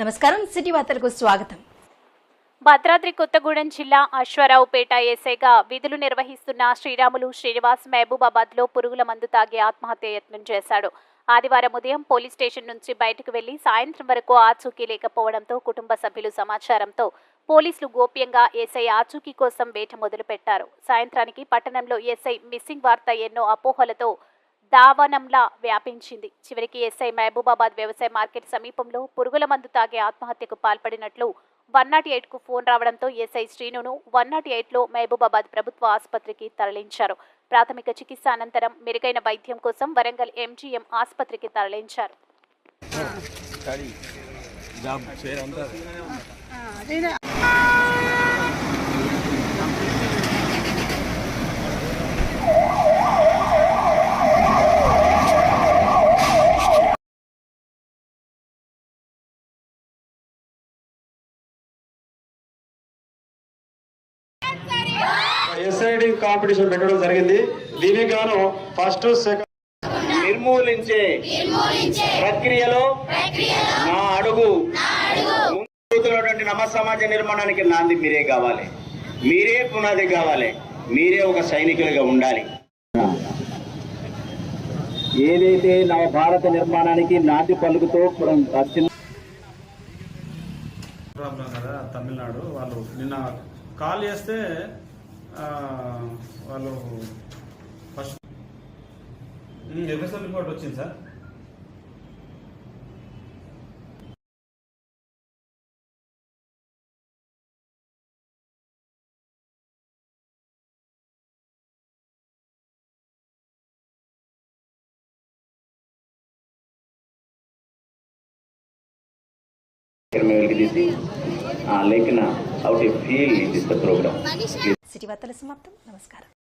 నమస్కారం సిటీ వార్తలకు స్వాగతం. భద్రాద్రి కొత్తగూడెం జిల్లా అశ్వారావుపేట ఎస్ఐగా విధులు నిర్వహిస్తున్న శ్రీరాములు శ్రీనివాస్ మహబూబాబాద్లో పురుగుల మందు తాగి ఆత్మహత్య యత్నం చేశాడు. ఆదివారం ఉదయం పోలీస్ స్టేషన్ నుంచి బయటకు వెళ్ళి సాయంత్రం వరకు ఆచూకీ లేకపోవడంతో కుటుంబ సభ్యులు సమాచారంతో పోలీసులు గోప్యంగా ఎస్ఐ ఆచూకీ కోసం వేట మొదలుపెట్టారు. సాయంత్రానికి పట్టణంలో ఎస్ఐ మిస్సింగ్ వార్త ఎన్నో అపోహలతో దావనంలా వ్యాపించింది. చివరికి ఎస్ఐ మహబూబాబాద్ వ్యవసాయ మార్కెట్ సమీపంలో పురుగుల మందు తాగి ఆత్మహత్యకు పాల్పడినట్లు వన్ నాట్ ఎయిట్కు ఫోన్ రావడంతో ఎస్ఐ శ్రీనును వన్ నాట్ ఎయిట్లో మహబూబాబాద్ ప్రభుత్వ ఆసుపత్రికి తరలించారు. ప్రాథమిక చికిత్స అనంతరం మెరుగైన వైద్యం కోసం వరంగల్ ఎంజీఎం ఆసుపత్రికి తరలించారు. జాబ్ ఎస్ఐడి కాంపిటీషన్ పెట్టడం జరిగింది. దీనికి గాను ఫస్ట్ సెకండ్ నిర్మూలించే ప్రక్రియలో నా అడుగు ముందుతున్నటువంటి నమ సమాజ నిర్మాణానికి నాంది మీరే కావాలి. మీరే పునాది కావాలి. మీరే ఒక సైనికులుగా ఉండాలి. ఏదైతే నవ భారత నిర్మాణానికి నాంది పలుకుతూ తమిళనాడు వాళ్ళు నిన్న కాల్ చేస్తే వాళ్ళు ఫస్ట్ ఎఫ్ఎస్ఎల్ రిపోర్ట్ వచ్చింది సార్. తీసి లేఖన how to feel in this program city వార్తల సమాప్తం. నమస్కారం.